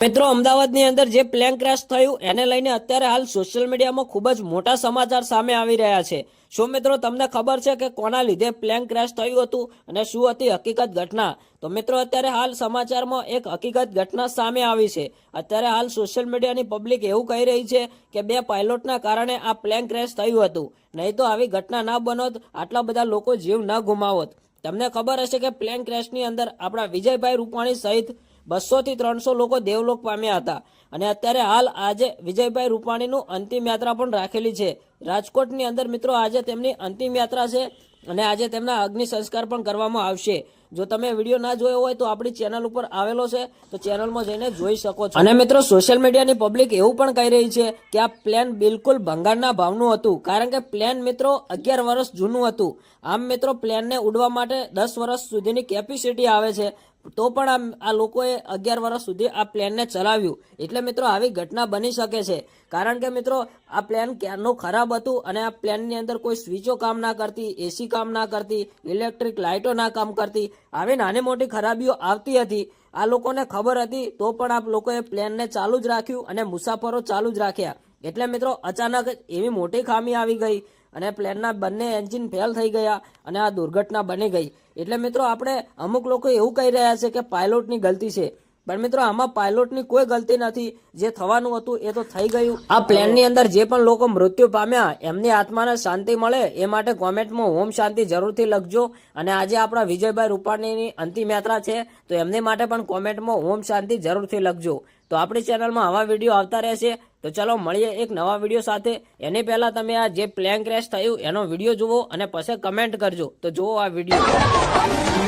મિત્રો, અમદાવાદની અંદર જે પ્લેન ક્રેશ થયું, એને લઈને અત્યારે હાલ સોશિયલ મીડિયામાં ખૂબ જ મોટા સમાચાર સામે આવી રહ્યા છે. શું મિત્રો, તમને ખબર છે કે કોના લીધે પ્લેન ક્રેશ થયું હતું અને શું હતી હકીકત ઘટના? તો મિત્રો, અત્યારે હાલ સમાચારમાં એક હકીકત ઘટના સામે આવી છે. અત્યારે હાલ સોશિયલ મીડિયાની પબ્લિક એવું કહી રહી છે કે બે પાયલોટના કારણે આ પ્લેન ક્રેશ થયું હતું. નહીં તો આવી ઘટના ના બનોત, આટલા બધા લોકો જીવ ન ગુમાવત. તમને ખબર હશે કે પ્લેન ક્રેશની અંદર આપણા વિજયભાઈ રૂપાણી સહિત બસો થી ત્રણસો લોકો દેવલોક પામ્યા હતા. અને અત્યારે હાલ આજે વિજયભાઈ રૂપાણીનું અંતિમ યાત્રા પણ રાખેલી છે. રાજકોટની અંદર મિત્રો આજે તેમની અંતિમ યાત્રા છે અને આજે તેમના અગ્નિ સંસ્કાર પણ કરવામાં આવશે. જો તમે વીડિયો ના જોયો હોય તો આપણી ચેનલ ઉપર આવેલો છે, તો ચેનલમાં જઈને જોઈ શકો છો. અને મિત્રો સોશિયલ મીડિયાની પબ્લિક એવું પણ કહી રહી છે કે આ પ્લેન બિલકુલ ભંગારના ભાવનું હતું, કારણ કે પ્લેન મિત્રો અગિયાર વર્ષ જૂનું હતું. આમ મિત્રો પ્લેનને ઉડવા માટે દસ વર્ષ સુધીની કેપેસિટી આવે છે. તો પણ આ આ લોકોએ અગિયાર વર્ષ સુધી આ પ્લેનને ચલાવ્યું. એટલે મિત્રો આવી ઘટના બની શકે છે. કારણ કે મિત્રો, આ પ્લેન ક્યારનું ખરાબ હતું અને આ પ્લેનની અંદર કોઈ સ્વિચો કામ ના કરતી એસી કામ ના કરતી, ઇલેક્ટ્રિક લાઇટો ના કામ કરતી, આવી નાની મોટી ખરાબીઓ આવતી હતી. આ લોકોને ખબર હતી, તો પણ આ લોકોએ પ્લેનને ચાલુ જ રાખ્યું અને મુસાફરો ચાલુ જ રાખ્યા. એટલે મિત્રો, અચાનક એવી મોટી ખામી આવી ગઈ અને પ્લેનના બંને એન્જિન ફેલ થઈ ગયા અને આ દુર્ઘટના બની ગઈ. એટલે મિત્રો, આપણે અમુક લોકો એવું કહી રહ્યા છે કે પાયલોટની ગલતી છે. પણ મિત્રો આમાં પાયલોટની કોઈ ગલતી નથી. જે થવાનું હતું એ તો થઈ ગયું. આ પ્લેનની અંદર જે પણ લોકો મૃત્યુ પામ્યા એમની આત્માને શાંતિ મળે એ માટે કોમેન્ટમાં હોમ શાંતિ જરૂરથી લખજો. અને આજે આપણા વિજયભાઈ રૂપાણીની અંતિમ યાત્રા છે તો એમની માટે પણ કોમેન્ટમાં હોમ શાંતિ જરૂરથી લખજો. તો આપણી ચેનલમાં આવા વીડિયો આવતા રહેશે. તો ચલો મળીએ એક નવા વીડિયો સાથે. એની પહેલાં તમે આ જે પ્લેન ક્રેશ થયું એનો વીડિયો જુઓ અને પછી કમેન્ટ કરજો. તો જુઓ આ વીડિયો.